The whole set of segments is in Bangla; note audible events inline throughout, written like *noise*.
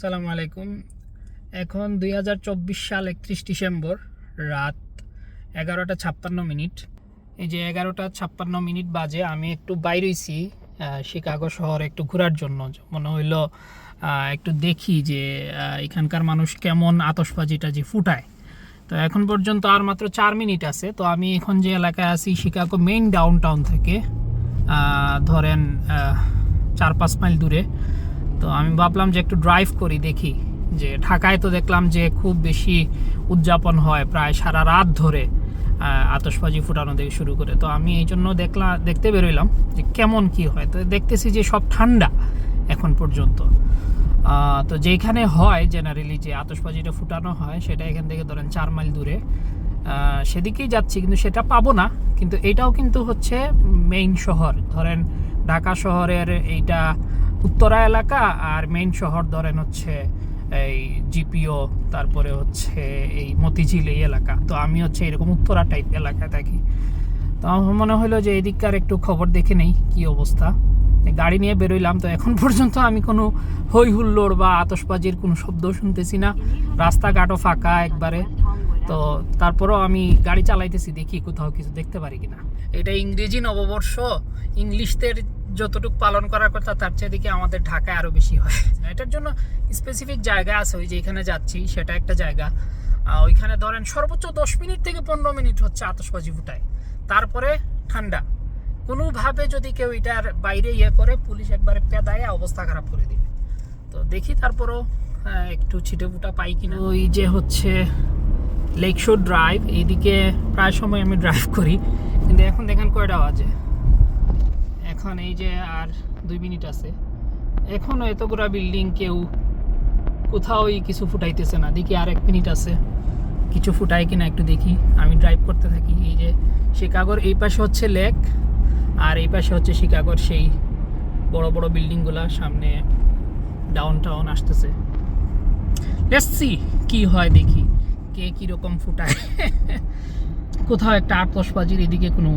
সালামু আলাইকুম। এখন দুই হাজার চব্বিশ সাল একত্রিশ ডিসেম্বর, রাত এগারোটা ছাপ্পান্ন মিনিট। এই যে এগারোটা ছাপ্পান্ন মিনিট বাজে, আমি একটু বাইরেছি শিকাগো শহর একটু ঘোরার জন্য। মনে হইল একটু দেখি যে এখানকার মানুষ কেমন আতসবাজিটা যে ফুটায়। তো এখন পর্যন্ত আর মাত্র চার মিনিট আছে। তো আমি এখন যে এলাকায় আছি, শিকাগো মেইন ডাউন টাউন থেকে ধরেন চার পাঁচ মাইল দূরে। তো আমি ভাবলাম যে একটু ড্রাইভ করি দেখি। যে ঢাকায় তো দেখলাম যে খুব বেশি উদযাপন হয় প্রায় সারা রাত ধরে আহ, আতশবাজি ফুটানো থেকে শুরু করে। তো আমি এই জন্য দেখলাম দেখতে বেরোইলাম যে কেমন কি হয়। তো দেখতেছি যে সব ঠান্ডা এখন পর্যন্ত। তো যেখানে হয় জেনারেলি যে আতশবাজিটা ফুটানো হয় সেটা এখান থেকে ধরেন চার মাইল দূরে। সেদিকেই যাচ্ছি কিন্তু সেটা পাবো না। কিন্তু এটাও কিন্তু হচ্ছে মেইন শহর। ধরেন ঢাকা শহরের এইটা উত্তরা এলাকা আর মেইন শহর ধরেন হচ্ছে এই জিপিও, তারপরে হচ্ছে এই মতিঝিল এই এলাকা। তো আমি হচ্ছে এরকম উত্তরা টাইপ এলাকায় থাকি। তো আমার মনে হলো যে এদিককার একটু খবর দেখে নেই, কি অবস্থা? গাড়ি নিয়ে বেরোইলাম, তো এখন পর্যন্ত আমি কোনো হই হুল্লোড় বা আতশবাজির কোনো শব্দ শুনতেছি না। রাস্তাঘাটও ফাঁকা একবারে। তো তারপরেও আমি গাড়ি চালাইতেছি, দেখি কোথাও কিছু দেখতে পারি কিনা। এটা ইংরেজি নববর্ষ, ইংলিশদের যতটুকু পালন করার কথা, তার চেয়ে দিকে আমাদের ঢাকায় আরও বেশি হয়। এটার জন্য স্পেসিফিক জায়গা আছে, ওই যে এখানে যাচ্ছি, সেটা একটা জায়গা। ওইখানে ধরেন সর্বোচ্চ দশ মিনিট থেকে পনেরো মিনিট হচ্ছে আতশবাজি ফুটায়। তারপরে ঠান্ডা। কোনোভাবে যদি কেউ এটার বাইরে ইয়ে করে, পুলিশ একবারে পেদায় অবস্থা খারাপ করে দিবে। তো দেখি তারপরও একটু ছিটে ফুটা পাই কিনা। ওই যে হচ্ছে লেক শো ড্রাইভ এইদিকে প্রায় সময় আমি ড্রাইভ করি। কিন্তু এখন দেখেন কয়টা বাজে। এখন এই যে আর দুই মিনিট আছে। এখনও এতগুলা বিল্ডিং কেউ কোথাওই কিছু ফুটাইতেছে না। দেখি আর এক মিনিট আছে। কিছু ফুটায় কিনা একটু দেখি। আমি ড্রাইভ করতে থাকি। এই যে শিকাগোর এই পাশে হচ্ছে লেক আর এই পাশে হচ্ছে শিকাগোর সেই বড় বড় বিল্ডিংগুলা সামনে ডাউন টাউন আসতেছে। লেটস সি কি হয় দেখি। কে কীরকম ফুটায়? কোথাও একটা আটদশবাজির এদিকে কোনো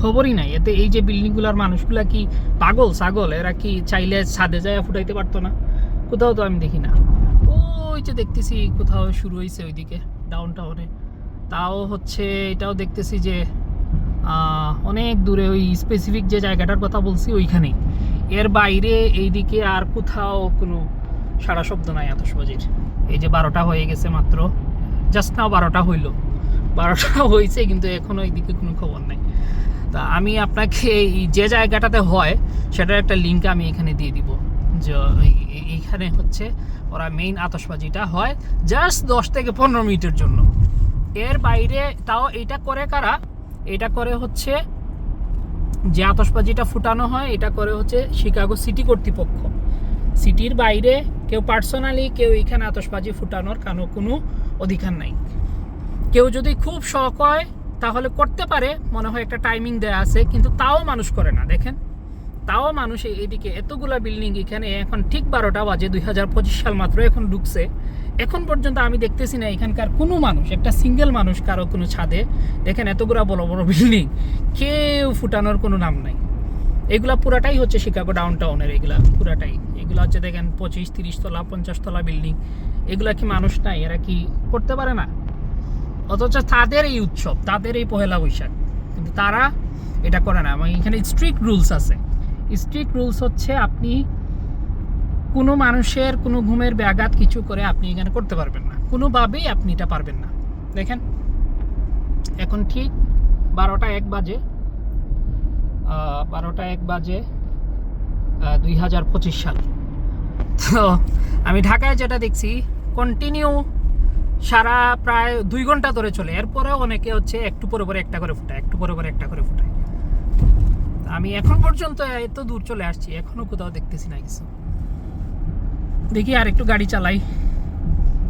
খবরই নাই। এতে এই যে বিল্ডিংগুলোর মানুষগুলা কি পাগল, ছাগল? এরা কি চাইলে ছাদে যায় ফুটাইতে পারতো না? কোথাও তো আমি দেখি না। ওই যে দেখতেছি কোথাও শুরু হয়েছে ওইদিকে ডাউন টাউনে তাও হচ্ছে এটাও দেখতেছি যে অনেক দূরে ওই স্পেসিফিক যে জায়গাটার কথা বলছি ওইখানেই। এর বাইরে এইদিকে আর কোথাও কোনো সারা শব্দ নাই আতশবাজির এই যে বারোটা হয়ে গেছে মাত্র। জাস্ট নাও বারোটা হইল। বারোটা *laughs* হয়েছে কিন্তু এখনও এইদিকে কোনো খবর নাই। তা আমি আপনাকে এই যে জায়গাটাতে হয়, সেটার একটা লিঙ্ক আমি এখানে দিয়ে দিব। যে এই- এই- এইখানে হচ্ছে ওরা মেইন আতসবাজিটা হয় জাস্ট দশ থেকে পনেরো মিনিটের জন্য। এর বাইরে তাও এটা করে কারা? এটা করে হচ্ছে যে আতশবাজিটা ফুটানো হয়, এটা করে হচ্ছে শিকাগো সিটি কর্তৃপক্ষ। সিটির বাইরে কেউ পার্সোনালি কেউ এখানে আতশবাজি ফুটানোর কারণ কোনো অধিকার নাই। কেউ যদি খুব শখ হয়, তাহলে করতে পারে, মনে হয় একটা টাইমিং দেয়া আছে, কিন্তু তাও মানুষ করে না, দেখেন। তাও মানুষ এদিকে এতগুলা বিল্ডিং এখানে এখন ঠিক বারোটা বাজে, দুই হাজার পঁচিশ সাল মাত্র এখন ঢুকছে। এখন পর্যন্ত আমি দেখতেছি না এখানকার কোনো মানুষ, একটা সিঙ্গেল মানুষ কারও কোনো ছাদে, দেখেন এতগুলা বড় বড় বিল্ডিং কেউ ফুটানোর কোনো নাম নাই। এগুলা পুরাটাই হচ্ছে শিকাগো ডাউন টাউনের এগুলা, পুরাটাই। এগুলা হচ্ছে দেখেন পঁচিশ, তিরিশ তলা, পঞ্চাশ তলা বিল্ডিং এগুলা কি মানুষ নাই? এরা কি করতে পারে না? অথচ তাদের এই উৎসব, তাদের এই পহেলা বৈশাখ। কিন্তু তারা এটা করে না। এবং এখানে স্ট্রিক্ট রুলস আছে। স্ট্রিক্ট রুলস হচ্ছে আপনি কোনো মানুষের কোনো ঘুমের ব্যাঘাত কিছু করে আপনি এখানে করতে পারবেন না। কোনোভাবেই আপনি এটা পারবেন না। দেখেন, এখন ঠিক বারোটা এক বাজে। বারোটা এক বাজে দুই হাজার পঁচিশ সাল। তো আমি ঢাকায় যেটা দেখছি কন্টিনিউ সারা প্রায় দুই ঘণ্টা ধরে চলে। এরপরেও অনেকে হচ্ছে একটু পরে পরে একটা করে ফুটায়, একটু পরে পরে একটা করে ফুটায়। আমি এখন পর্যন্ত এত দূর চলে আসছি, এখনও কোথাও দেখতেছি না কিছু। দেখি আর একটু গাড়ি চালাই।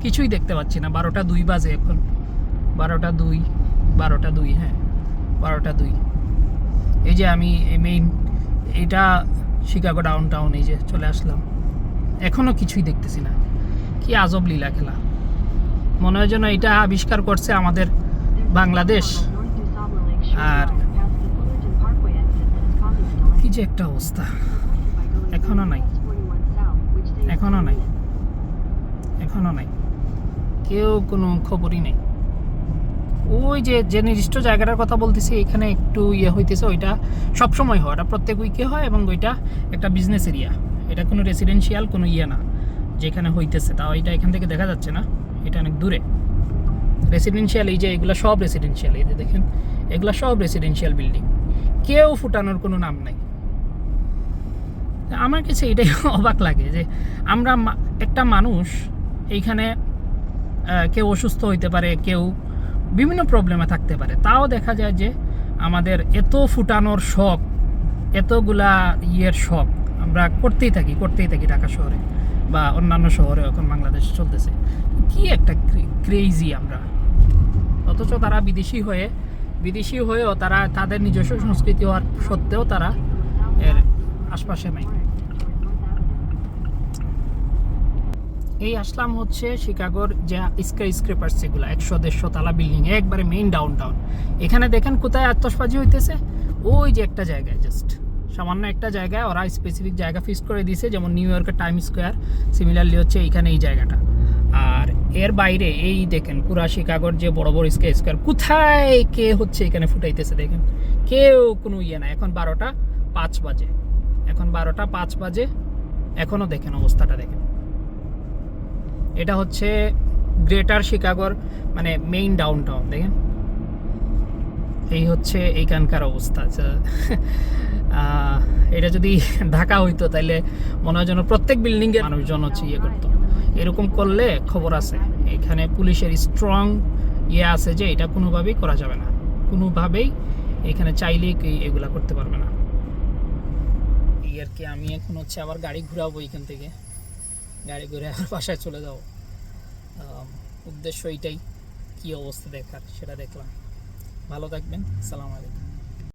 কিছুই দেখতে পাচ্ছি না। বারোটা দুই বাজে এখন। বারোটা দুই বারোটা দুই হ্যাঁ বারোটা দুই। এই যে আমি মেইন এটা শিকাগো ডাউন টাউন এই যে চলে আসলাম। এখনও কিছুই দেখতেছি না। কি আজব লীলা খেলা। মনে হয় যেন এটা আবিষ্কার করছে আমাদের বাংলাদেশ। আর কি যে একটা অবস্থা। এখনও নাই। এখনও নাই। এখনও নাই। কেউ কোনো খবরই নেই। ওই যে যে নির্দিষ্ট জায়গাটার কথা বলতেছি, এখানে একটু ইয়ে হইতেছে, ওইটা সবসময় হয়। ওটা প্রত্যেক উইকে হয় এবং ওইটা একটা বিজনেস এরিয়া এটা কোনো রেসিডেন্সিয়াল কোনো ইয়ে না, যেখানে হইতেছে। তাও এটা এখান থেকে দেখা যাচ্ছে না, এটা অনেক দূরে। রেসিডেন্সিয়াল এই যে এগুলো সব রেসিডেন্সিয়াল এই যে দেখেন, এগুলো সব রেসিডেন্সিয়াল বিল্ডিং কেউ ফুটানোর কোনো নাম নাই। আমার কাছে এটাই *laughs* অবাক লাগে যে আমরা একটা মানুষ, এইখানে কেউ অসুস্থ হইতে পারে, কেউ বিভিন্ন প্রবলেমে থাকতে পারে। তাও দেখা যায় যে আমাদের এত ফুটানোর শখ, এতগুলা ইয়ের শখ আমরা করতেই থাকি করতেই থাকি ঢাকা শহরে বা অন্যান্য শহরে এখন বাংলাদেশ চলতেছে। কি একটা ক্রেজি আমরা। অথচ তারা বিদেশি হয়ে, বিদেশি হয়েও তারা তাদের নিজস্ব সংস্কৃতি হওয়ার সত্ত্বেও তারা এর আশপাশে নাই। এই আসলাম হচ্ছে শিকাগোর যে স্কাই স্ক্রেপার্স যেগুলো একশো, দেড়শো তালা বিল্ডিং একবারে মেইন ডাউন টাউন এখানে দেখেন কোথায় আত্মসবাজি হইতেছে? ওই যে একটা জায়গায় জাস্ট সামান্য একটা জায়গায় ওরা স্পেসিফিক জায়গা ফিক্স করে দিয়েছে যেমন নিউ ইয়র্কের টাইম স্কোয়ার সিমিলারলি হচ্ছে এইখানে এই জায়গাটা। আর এর বাইরে এই দেখেন পুরা শিকাগোর যে বড় বড় স্কাই স্কোয়ার কোথায় কে হচ্ছে এখানে ফুটাইতেছে দেখেন? কেউ কোনো ইয়ে না এখন বারোটা পাঁচ বাজে। এখন বারোটা পাঁচ বাজে এখনও দেখেন অবস্থাটা দেখেন। এটা হচ্ছে গ্রেটার শিকাগোর মানে মেইন ডাউন টাউন দেখেন? এই হচ্ছে এইখানকার অবস্থা। আচ্ছা, এটা যদি ঢাকা হইতো তাহলে মনে হয় যেন প্রত্যেক বিল্ডিংয়ে মানুষজন হচ্ছে ইয়ে করতো। এরকম করলে খবর আছে। এখানে পুলিশের স্ট্রং ইয়ে আছে যে এটা কোনোভাবেই করা যাবে না। কোনোভাবেই এখানে চাইলেই এগুলা করতে পারবে না। এই আর কি, আমি এখন হচ্ছে আবার গাড়ি ঘুরাবো এখান থেকে। গাড়ি ঘুরে আবার বাসায় চলে যাব। উদ্দেশ্য এইটাই কী অবস্থা দেখার, সেটা দেখলাম। ভালো থাকবেন। সালাম আলাইকুম।